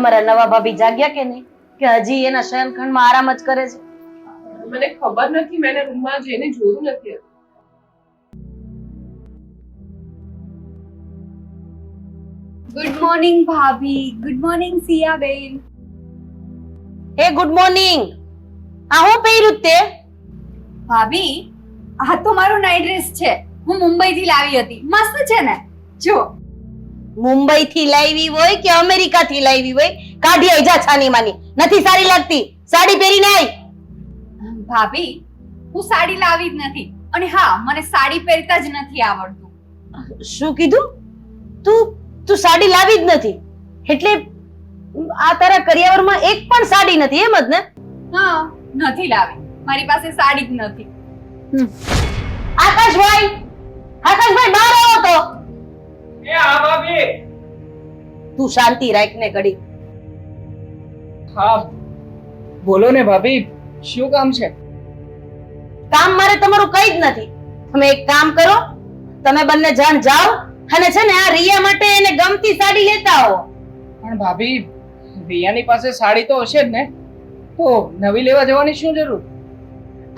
તમારા નવા ભાભી જાગ્યા કે નહીં? કે હજી એના શયનખંડમાં આરામ જ કરે છે? મને ખબર નથી મેં રૂમમાં જઈને જોયું નથી. ગુડ મોર્નિંગ ભાભી. ગુડ મોર્નિંગ સિયા બેન હે ગુડ મોર્નિંગ આ હું પહેર્યું તે? ભાભી આ તો મારો નાઈટ ડ્રેસ છે. હું મુંબઈ થી લાવી હતી. મસ્ત છે ને? જો મુંબઈ થી લાવી હોય કે અમેરિકા થી લાવી હોય કાઢી આઈ જા છાની માની નથી સારી લાગતી. સાડી પહેરીને આઈ ભાભી હું સાડી લાવી જ નથી. અને હા મને સાડી પહેરતા જ નથી આવડતું. શું કીધું? તું તું સાડી લાવી જ નથી. એટલે આ તારા કરિયાવરમાં એક પણ સાડી નથી એમ જ ને? હા નથી લાવી. મારી પાસે સાડી જ નથી. આકાશભાઈ આકાશભાઈ બહાર આવો તો. એ આ ભાભી. તું શાંતિ રાખ ને ઘડી હા. બોલો ને ભાભી શું કામ છે? કામ મારે તમારું કઈ જ નથી. તમે એક કામ કરો તમે બંને જણ જાઓ અને છે ને આ રિયા માટે એને ગમતી સાડી લેતા આવો. પણ ભાભી રિયાની પાસે સાડી તો હશે જ ને. તો નવી લેવા જવાની શું જરૂર?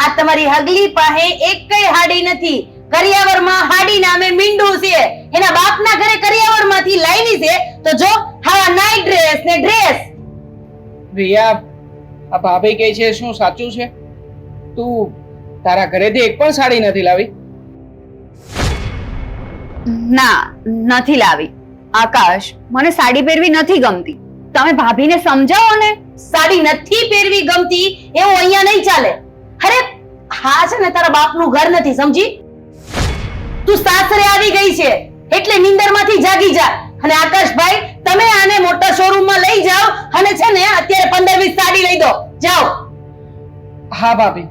આ તમારી હગલી પાસે એક કઈ હાડી નથી. કરિયાવરમાં હાડી નામે મીંડું છે. એના બાપના ઘરે કરિયાવરમાંથી લાવી છે તો જો હા નાઈટ ડ્રેસ ને ડ્રેસ રિયા આ ભાભી કહે છે શું સાચું છે? તું તારા ઘરેથી એક પણ સાડી નથી લાવી? ના નથી લાવી. આકાશ મને સાડી પહેરવી નથી ગમતી. તમે ભાભીને સમજાવો ને. સાડી નથી પહેરવી ગમતી એવું અહીંયા નહીં ચાલે. અરે હા છે ને તારા બાપનું ઘર નથી સમજી? તું સાસરે આવી ગઈ છે. એટલે નીંદરમાંથી જાગી જા. અને આકાશભાઈ તમે આને મોટા શોરૂમમાં લઈ જાઓ અને છે ને અત્યારે પંદર વીસ સાડી લઈ દો. જાઓ. હા ભાભી.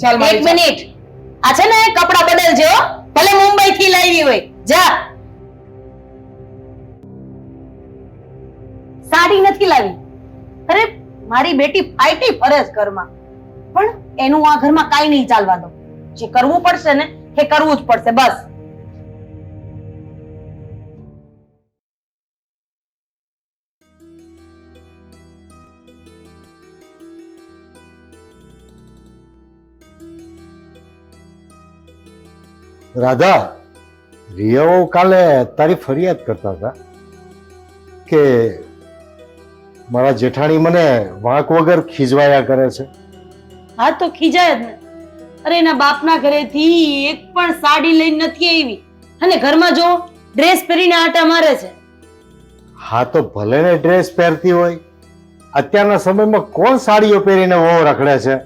ચાલ એક મિનિટ. આ છે ને કપડા બદલજો ભલે મુંબઈ થી લાવી હોય. જા. સાડી નથી લાવી. અરે મારી બેટી ફાઈટી ફરે છે ઘરમાં. પણ એનું આ ઘરમાં કાઈ નહીં ચાલવા દો. જે કરવું પડશે ને એ કરવું જ પડશે. બસ. રાધા રિયાઓ કાલે તારી ફરિયાદ કરતા હતા કે મારા જેઠાણી મને વાંક વગર ખીજવાયા કરે છે. હા તો ખીજાય જ ને. અરે એના બાપના ઘરેથી એક પણ સાડી લઈને નથી આવી. અને ઘરમાં જો ડ્રેસ પહેરીને આટા મારે છે. હા તો ભલે ને ડ્રેસ પહેરતી હોય. અત્યારના સમયમાં કોણ સાડીઓ પહેરીને વહુ રખડે છે?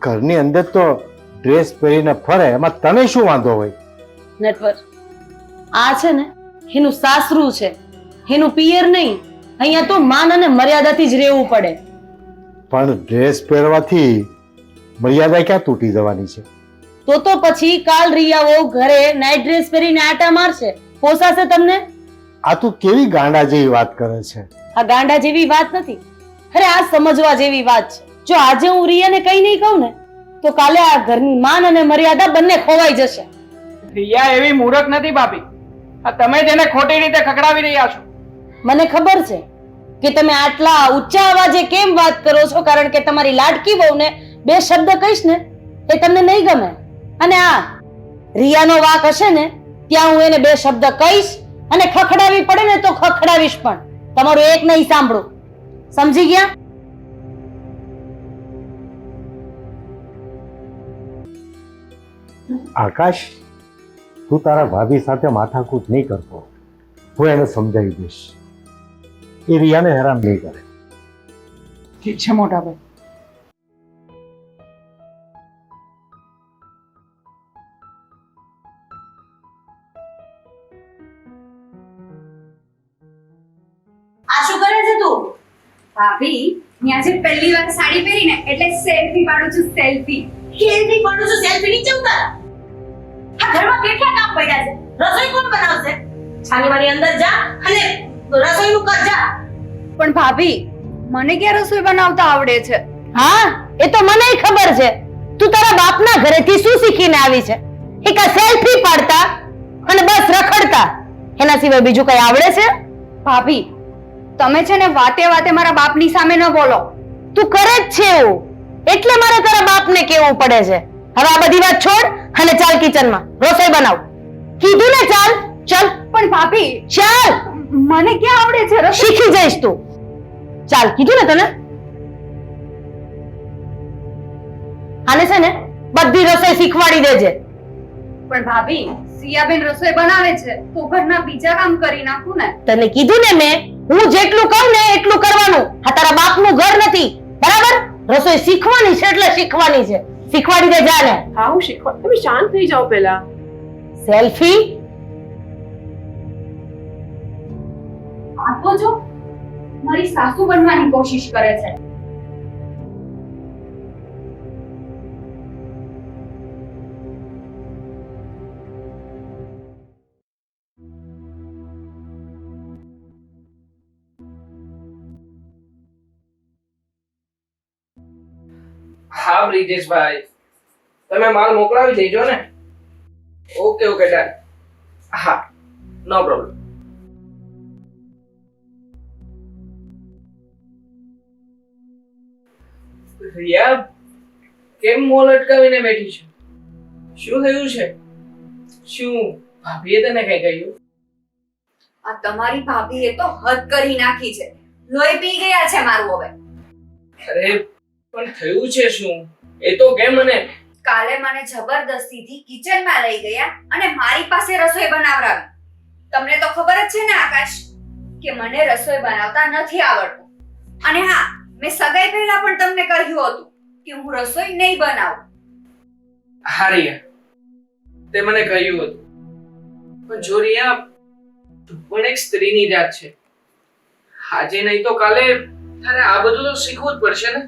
ઘરની અંદર તો ડ્રેસ પહેરીને ફરે એમાં તને શું વાંધો હોય? નેટવર્ક. આ છે ને એનું સાસરું છે. એનું પિયર નહીં. અહીંયા તો માન અને મર્યાદાથી જ રહેવું પડે. પણ ડ્રેસ પહેરવાથી મર્યાદા ક્યાં તૂટી જવાની છે? તો તો પછી કાલ રિયાઓ ઘરે નાઈટ ડ્રેસ પહેરીને આટા મારશે. પોસાશે તમને? આ તું કેવી ગાંડા જેવી વાત કરે છે? આ ગાંડા જેવી વાત નથી. અરે આ સમજવા જેવી વાત છે. જો આજે હું રિયાને કઈ નહીં કહું ને તો કાલે આ ઘરની માન અને મર્યાદા બંને ખોવાઈ જશે. રિયા એવી મૂર્ખ નથી ભાભી. આ તમે તેને ખોટી રીતે ખકડાવી રહ્યા છો. મને ખબર છે કે તમે આટલા ઊંચા અવાજે કેમ વાત કરો છો? કારણ કે તમારી લાડકી બહુને બે શબ્દ કહીશ ને એ તમને નહીં ગમે. અને આ રિયાનો વાક હશે ને ત્યાં હું એને બે શબ્દ કહીશ અને ખખડાવી પડે ને તો ખખડાવીશ પણ. તમારું એક નહીં સાંભળું. સમજી ગયા? આકાશ તું તારા ભાભી સાથે માથાકૂટ નહીં કરતો. હું એને સમજાવી દઈશ. એ રિયાને હેરાન નહીં કરે. ઠીક છે મોટા ભાઈ. આ શું કરે છે તું? ભાભી મેં આજે પહેલી વાર સાડી પહેરીને એટલે સેલ્ફી પાડું છું સેલ્ફી. સેલ્ફી પાડું છું સેલ્ફી નીચે ઉતાર ઘરમાં કેટલા કામ પડ્યા છે? રસોઈ કોણ બનાવશે? છાની મારી અંદર જા અને રસોઈનું કર જા. પણ ભાભી મને ક્યાં રસોઈ બનાવતા આવડે છે? હા એ તો મને ખબર છે. તું તારા બાપના ઘરેથી શું શીખીને આવી છે? એક આ સેલ્ફી પાડતા અને બસ રખડતા. એના સિવાય બીજું કઈ આવડે છે? ભાભી તમે છે ને વાતે વાતે મારા બાપની સામે ન બોલો. તું કરે જ છે એવું. એટલે મારે તારા બાપને કેવું પડે છે? હવે આ બધી વાત છોડ. અને ચાલ કિચનમાં. રસોઈ બનાવ. કીધું ને ચાલ. ચાલ. પણ ભાભી ચાલ. મને ક્યાં આવડે છે રસોઈ? શીખી જઈશ તું. ચાલ કીધું ને તને? આને છે ને બધી રસોઈ શીખવાડી દેજે. પણ ભાભી સિયાબેન રસોઈ બનાવે છે તો ઘરના બીજા કામ કરી નાખું ને. તને કીધું ને મેં હું જેટલું કહું ને એટલું કરવાનું. આ તારા બાપનું ઘર નથી. બરાબર? રસોઈ શીખવાની છે એટલે શીખવાની છે. શીખવાડી દે જાને હા હું શીખવા તમે શાંત થઈ જાઓ પહેલા. સેલ્ફી. આ તો જો મારી સાસુ બનવાની કોશિશ કરે છે. હા બ્રિજેશભાઈ તમે માલ મોકલાવી દેજો ને. Okay okay done. હા નો પ્રોબ્લેમ રિયા કેમ મોલ અટકાવીને બેઠી છે? શું થયું છે? શું ભાભીએ તને કઈ કહ્યું? આ તમારી ભાભીએ તો હદ કરી નાખી છે. લોહી પી ગયા છે મારું હવે. અરે પણ થયું છે શું? એ તો કેમ મને. કાલે મને જબરદસ્તીથી કિચનમાં લઈ ગયા અને મારી પાસે રસોઈ બનાવરાવી તમને તો ખબર જ છે ને આકાશ કે મને રસોઈ બનાવતા નથી આવડતું. અને હા મેં સગાઈ પહેલા પણ તમને કહ્યું હતું કે હું રસોઈ નહીં બનાવું. હા રિયા તે મને કહ્યું હતું. પણ જો રિયા તું પણ એક સ્ત્રીની જાત છે. આજે નહીં તો કાલે તારે આ બધું તો શીખવું જ પડશે ને?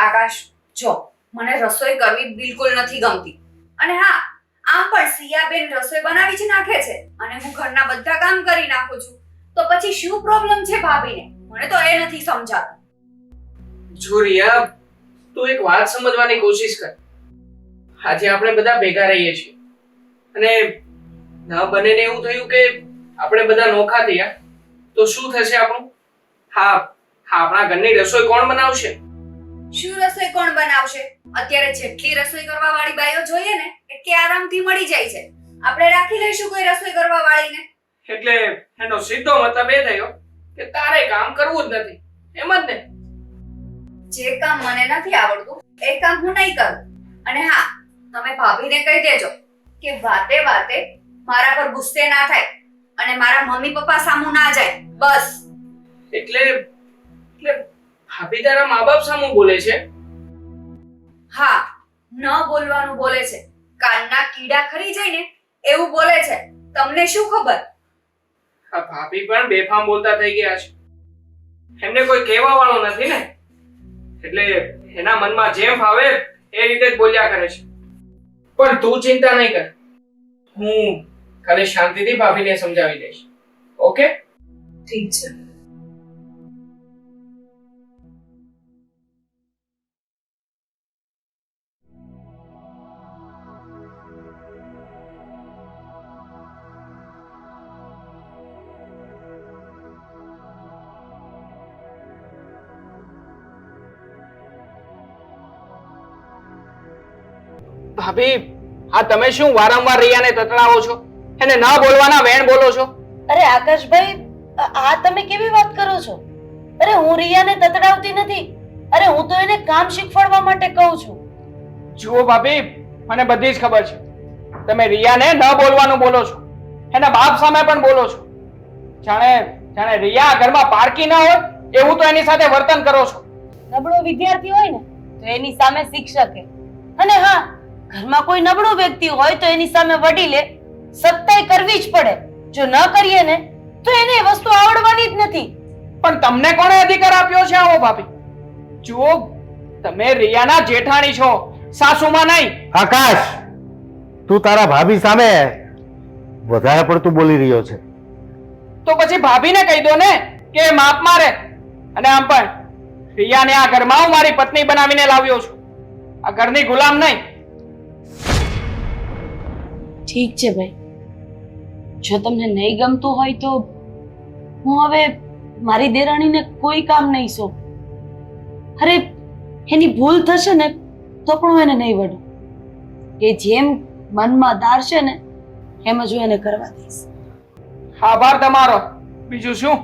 આકાશ, જો, મને રસોઈ કરવી બિલકુલ નથી ગમતી. અને હા, આમ પણ સિયાબેન રસોઈ બનાવી જ નાખે છે. અને હું ઘરના બધા કામ કરી નાખું છું. તો પછી શું પ્રોબ્લેમ છે ભાભીને? મને તો એ નથી સમજાતું. જો રિયા, તું એક વાત સમજવાની કોશિશ કર. આજે આપણે બધા ભેગા રહીએ છીએ. અને ન બને ને એવું થયું કે આપણે બધા નોખા થયા, તો શું થશે આપણું? હા હા, આપણા ઘરની રસોઈ કોણ બનાવશે? શું રસોઈ કોણ બનાવશે? અત્યારે જેટલી રસોઈ કરવા વાળી બાઈઓ જોઈએ ને એટલી આરામથી મળી જાય છે. આપણે રાખી લઈશું કોઈ રસોઈ કરવા વાળીને એટલે એનો સીધો મતલબ એ થયો કે તારે કામ કરવું જ નથી. એમ જ ને? જે કામ મને નથી આવડતું એ કામ હું નહીં કરું. અને હા તમે ભાભીને કહી દેજો કે વાતે વાતે મારા પર ગુસ્સે ના થાય અને મારા મમ્મી પપ્પા સામુ ના જાય. બસ. એટલે એટલે ભાભી તારા મા બાપ સામું બોલે છે? હા ન બોલવાનું બોલે છે. કાનના કીડા ખરી જાય ને એવું બોલે છે. તમને શું ખબર? આ ભાભી પણ બેફામ બોલતા થઈ ગયા છે. એમને કોઈ કહેવા વાળો નથી ને? એટલે એના મનમાં જેમ ફાવે એ રીતે જ બોલ્યા કરે છે. પણ તું ચિંતા નહીં કર. હું ખાલી શાંતિથી ભાભીને સમજાવી દઈશ. ઓકે? ઠીક છે. ભાભી આ તમે શું વારંવાર રિયાને તતડાવો છો? એને ન બોલવાના વેણ બોલો છો? અરે આકાશભાઈ આ તમે કેવી વાત કરો છો? અરે હું રિયાને તતડાવતી નથી. અરે હું તો એને કામ શીખવાડવા માટે કહું છું. જુઓ ભાભી મને બધી જ ખબર છે. તમે રિયાને ન બોલવાનું બોલો છો. એના બાપ સામે પણ બોલો છો. જાણે જાણે રિયા ઘરમાં પારકી ના હોય એવું તો એની સાથે વર્તન કરો છો. નબળો વિદ્યાર્થી હોય ને તો એની સામે શિક્ષકે. અને હા ઘરમાં કોઈ નબળો વ્યક્તિ હોય તો એની સામે વડીલે સત્તાય કરવી જ પડે. જો ન કરીએ ને તો એને એ વસ્તુ આવડવાની જ નથી. પણ તમને કોણે અધિકાર આપ્યો છે આવો ભાભી? જુઓ તમે રિયાના જેઠાણી છો સાસુમાં નહીં. આકાશ તું તારા ભાભી સામે વધારે પડતું બોલી રહ્યો છે. તો પછી ભાભીને કહી દો ને કે માપ મારે. અને આમ પણ રિયાને આ ઘરમાં હું મારી પત્ની બનાવીને લાવ્યો છું. આ ઘરની ગુલામ નહીં. ઠીક છે ભાઈ. જો તમને નહીં ગમતું હોય તો હું હવે મારી દેરાણીને કોઈ કામ નહીં સોંપ. અરે એની ભૂલ થશે ને તો પણ હું એને નહીં વડું એ જેમ મનમાં ધારશે ને એમ જ હું એને કરવા દઈશ. આભાર તમારો. બીજું શું?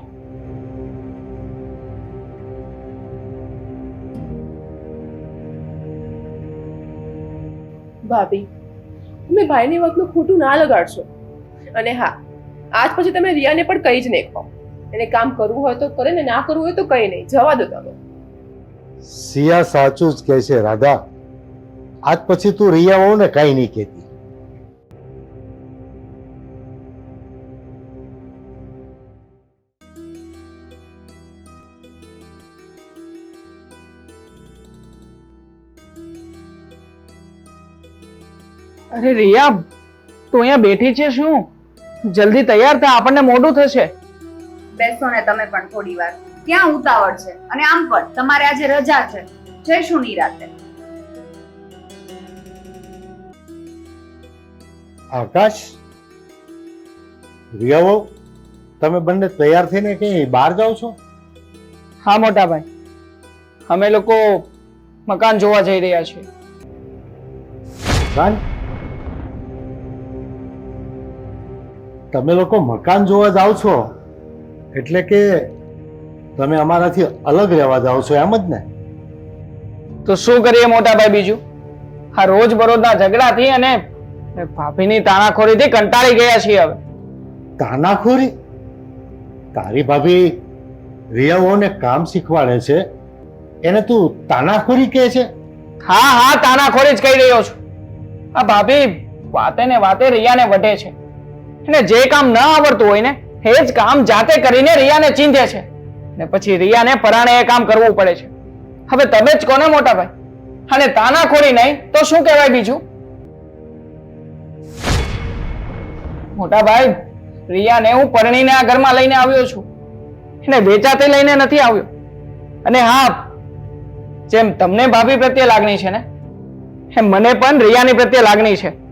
ભાભી તમે ભાઈની વાતનું ખોટું ના લગાડશો. અને હા, આજ પછી તમે રિયાને પણ કહી જ નહીં કહો. એને કામ કરવું હોય તો કરે ને ના કરવું હોય તો કઈ નહીં. જવા દો તમે. સિયા સાચું જ કહે છે, રાધા. આજ પછી તું રિયા હોઉં ને કઈ નહીં કહેતી. અરે રિયા તું અહીંયા બેઠી છે શું? જલ્દી તૈયાર થા આપણને મોડું થશે. બેસો ને તમે પણ થોડી વાર. ક્યાં ઉતાવળ છે. અને આમ પણ તમારે આજે રજા છે. જઈશું નિરાતે. આકાશ? રિયા તમે બંને તૈયાર થઈને કઈ બહાર જાઓ છો? હા મોટા ભાઈ અમે લોકો મકાન જોવા જઈ રહ્યા છીએ. મકાન? તમે લોકો મકાન જોવા જાઓ છો એટલે કે તમે અમારાથી અલગ રહેવા જાઓ છો એમ જ ને? તો શું કરીએ મોટા ભાઈ બીજું? આ રોજ બરોજના ઝઘડાથી અને ભાભીની તાનાખોરીથી કંટાળી ગયા છીએ હવે. તાનાખોરી તારી ભાભી રિયાઓને કામ શીખવાડે છે એને તું તાનાખોરી કહે છે? હા હા તાનાખોરી જ કહી રહ્યો છું. આ ભાભી વાતે ને વાતે રિયાને વઢે છે. અને જે કામ ન આવડતું હોય ને, એ જ કામ જાતે કરીને રિયાને ચીંધે છે. ને પછી રિયાને પરાણે એ કામ કરવું પડે છે. હવે તમે જ કોને મોટા ભાઈ? અને તાનાખોરી નહીં તો શું કહેવાય બીજું? મોટા ભાઈ, રિયાને હું પરણીને આ ઘરમાં લઈને આવ્યો છું. એને વેચાતે લઈને નથી આવ્યો. અને હા, જેમ તમને ભાભી પ્રત્યે લાગણી છે ને, એમ મને પણ રિયાની પ્રત્યે લાગણી છે.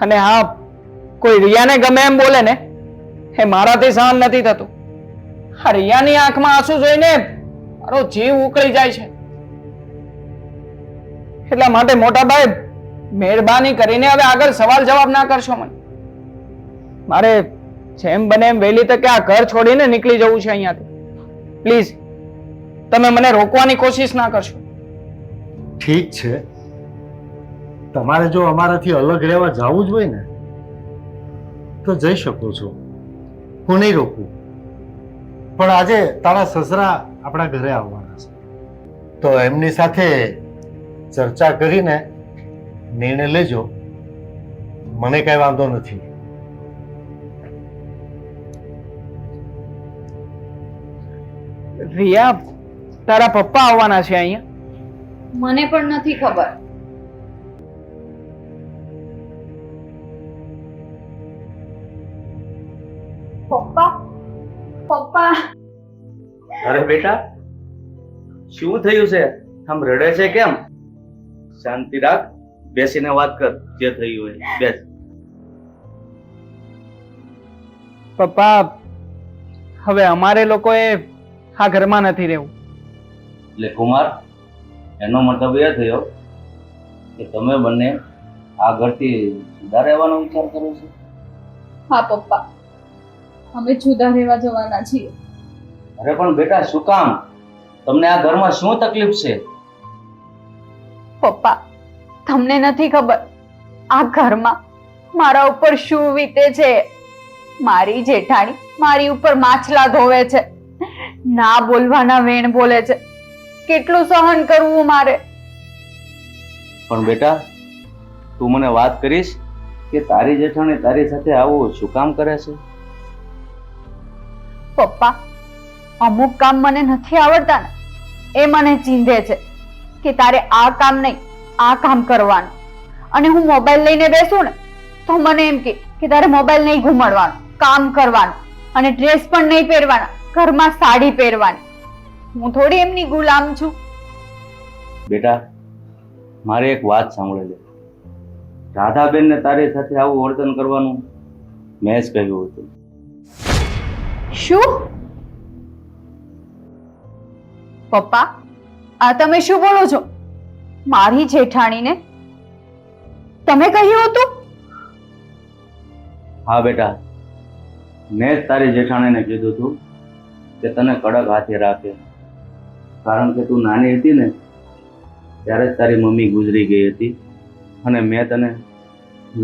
અને હા, કોઈ રિયાને ગમે એમ બોલે ને, એ મારાથી સહન નથી થતું. આ રિયાની આંખમાં આંસુ જોઈને મારો જીવ ઉકળી જાય છે. એટલા માટે મોટા ભાઈ, મહેરબાની કરીને હવે આગળ સવાલ જવાબ ના કરશો મને. મારે જેમ બને એમ વહેલી તકે આ ઘર છોડીને નીકળી જવું છે અહીંયાથી. પ્લીઝ, તમે મને રોકવાની કોશિશ ના કરશો. ઠીક છે. તમારે જો અમારાથી અલગ રહેવા જવું જ હોય ને તો જઈ શકો છો. હું નહીં રોકું. પણ આજે તારા સસરા આપણા ઘરે આવવાના છે. તો એમની સાથે ચર્ચા કરીને નિર્ણય લેજો. મને કઈ વાંધો નથી. રિયા તારા પપ્પા આવવાના છે અહીંયા? મને પણ નથી ખબર. અરે બેટા શું થયું છે? આમ રડે છે કેમ? શાંતિ રાખ બેસીને વાત કર જે થયું હોય બેસ. પપ્પા હવે અમારે લોકોએ આ ઘરમાં નથી રહેવું. એટલે કુમાર એનો મતલબ એ થયો કે તમે બંને આ ઘરથી જુદા રહેવાનો વિચાર કરો છો. હા પપ્પા. અમે જુદા રહેવા જવાના છીએ. અરે પણ બેટા શું કામ? તમને આ ઘરમાં શું તકલીફ છે? પપ્પા તમને નથી ખબર આ ઘરમાં મારા ઉપર શું વીતે છે? મારી જેઠાણી મારી ઉપર માછલા ધોવે છે. ના બોલવાના વેણ બોલે છે. કેટલું સહન કરવું મારે? પણ બેટા તું મને વાત કરીશ કે તારી જેઠાણી તારી સાથે આવું શું કામ કરે છે? પપ્પા અમુક કામ મને નથી આવડતા ને એ મને ચીંધે છે કે તારે આ કામ નહીં આ કામ કરવાનું. અને હું મોબાઈલ લઈને બેસું ને તો મને એમ કે કે તારે મોબાઈલ નહીં ઘુમાડવાનો કામ કરવાનું. અને ડ્રેસ પણ નહીં પહેરવાના ઘરમાં સાડી પહેરવાની. હું થોડી એમની ગુલામ છું. બેટા મારે એક વાત સાંભળે છે. રાધાબેનને તારી સાથે આવું વર્તન કરવાનું મેં જ કહ્યું હતું. શું? પપ્પા, આ તમે શું બોલો છો? મારી જેઠાણીને? તમે કહ્યું હતું? હા બેટા, મેં જ તારી જેઠાણીને કીધું હતું કે તને કડક હાથે રાખે. કારણ કે તું નાની હતી ને, ત્યારે જ તારી મમ્મી ગુજરી ગઈ હતી અને મેં તને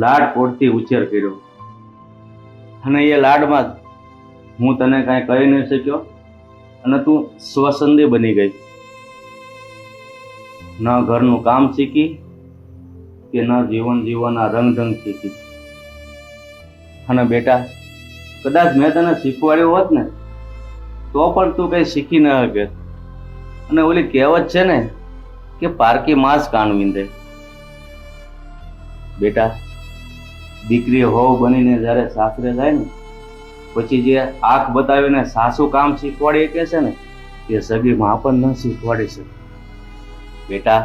લાડ પોડથી ઉછેર કર્યો. અને એ લાડમાં હું તને કાંઈ કહી નહીં શક્યો. અને તું સ્વસંદે બની ગઈ. ન ઘરનું કામ શીખી કે ન જીવન જીવવાના રંગ ઢંગ શીખી. અને બેટા, કદાચ મેં તને શીખવાડ્યો હોત ને, તો પણ તું કંઈ શીખી ન શકે. અને ઓલી કહેવત છે ને કે પારકી માંસ કાન વિંધે બેટા દીકરી હોવ બનીને જ્યારે સાસરે જાય ને પછી જે આંખ બતાવીને સાસુ કામ શીખવાડી કે છે ને, એ સગી માં પણ ન શીખવાડી શકે. બેટા,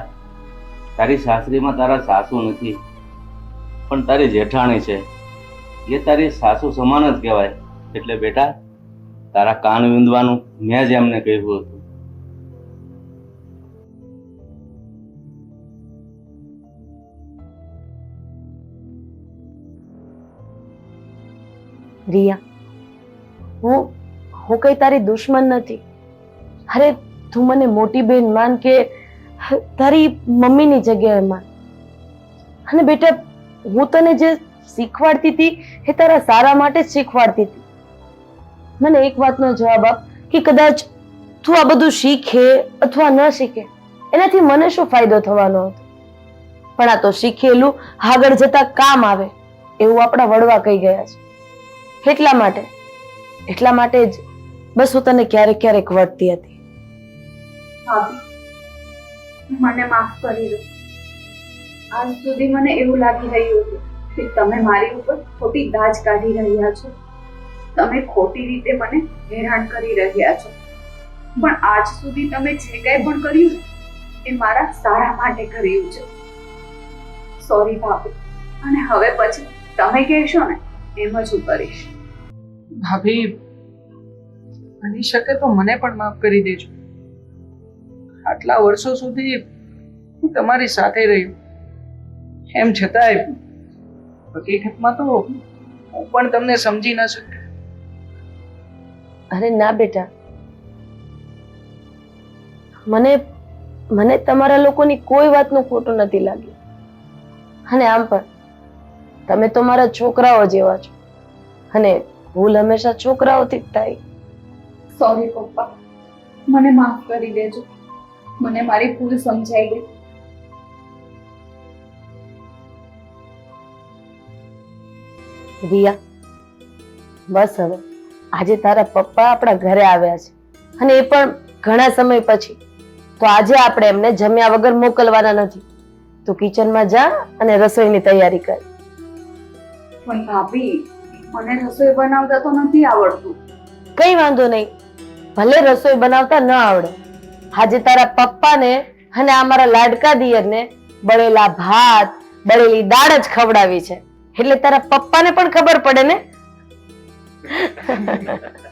તારી સાસરીમાં તારા સાસુ નથી, પણ તારી જેઠાણી છે. એ તારી સાસુ સમાન જ કહેવાય. એટલે બેટા, તારા કાન વિંધવાનું મેં જ એમને કહ્યું હતું. રિયા હું હું કઈ તારી દુશ્મન નથી. અરે, તું મને મોટી બેન માન કે તારી મમ્મીની જગ્યાએ માન. અને બેટા, હું તને જે શીખવાડતી હતી, એ તારા સારા માટે શીખવાડતી હતી. મને એક વાતનો જવાબ આપ કે કદાચ તું આ બધું શીખે અથવા ન શીખે, એનાથી મને શું ફાયદો થવાનો હતો? પણ આ તો શીખેલું આગળ જતા કામ આવે, એવું આપણા વડવા કહી ગયા છે. એટલા માટે એટલા માટે જ બસ હું તને ક્યારેક ક્યારેક વળતી હતી. મને માફ કરી દો. આજ સુધી મને એવું લાગી રહ્યું હતું કે તમે મારી ઉપર ખોટી દાજ કાઢી રહ્યા છો. તમે ખોટી રીતે મને હેરાન કરી રહ્યા છો. પણ આજ સુધી તમે જે કંઈ પણ કર્યું એ મારા સારા માટે કર્યું છે. સોરી ભાભી. અને હવે પછી તમે કહેશો ને, એમ જ હું કરીશ. ભાભી, બની શકે તો મને પણ માફ કરી દેજો. આટલા વર્ષો સુધી હું તમારી સાથે રહ્યો એમ છતાંય હકીકતમાં તો હું પણ તમને સમજી ન શક્યો. અરે ના બેટા. મને મને તમારા લોકોની કોઈ વાતનું ખોટું નથી લાગ્યું. અને આમ પણ, તમે તો મારા છોકરાઓ જેવા છો. અને ભૂલ હંમેશા છોકરાઓથી જ થાય. સોરી પપ્પા. મને માફ કરી દેજો. મને મારી ભૂલ સમજાઈ ગઈ. રિયા બસ હવે. આજે તારા પપ્પા આપણા ઘરે આવ્યા છે. અને એ પણ ઘણા સમય પછી. તો આજે આપણે એમને જમ્યા વગર મોકલવાના નથી. તું કિચનમાં જા અને રસોઈની તૈયારી કર. પણ ભાભી મને રસોઈ બનાવતા તો નથી આવડતું. કઈ વાંધો નહીં. ભલે રસોઈ બનાવતા ન આવડે. આજે તારા પપ્પાને અને આ મારા લાડકા દિયરને બળેલા ભાત બળેલી દાળ જ ખવડાવી છે. એટલે તારા પપ્પાને પણ ખબર પડે ને?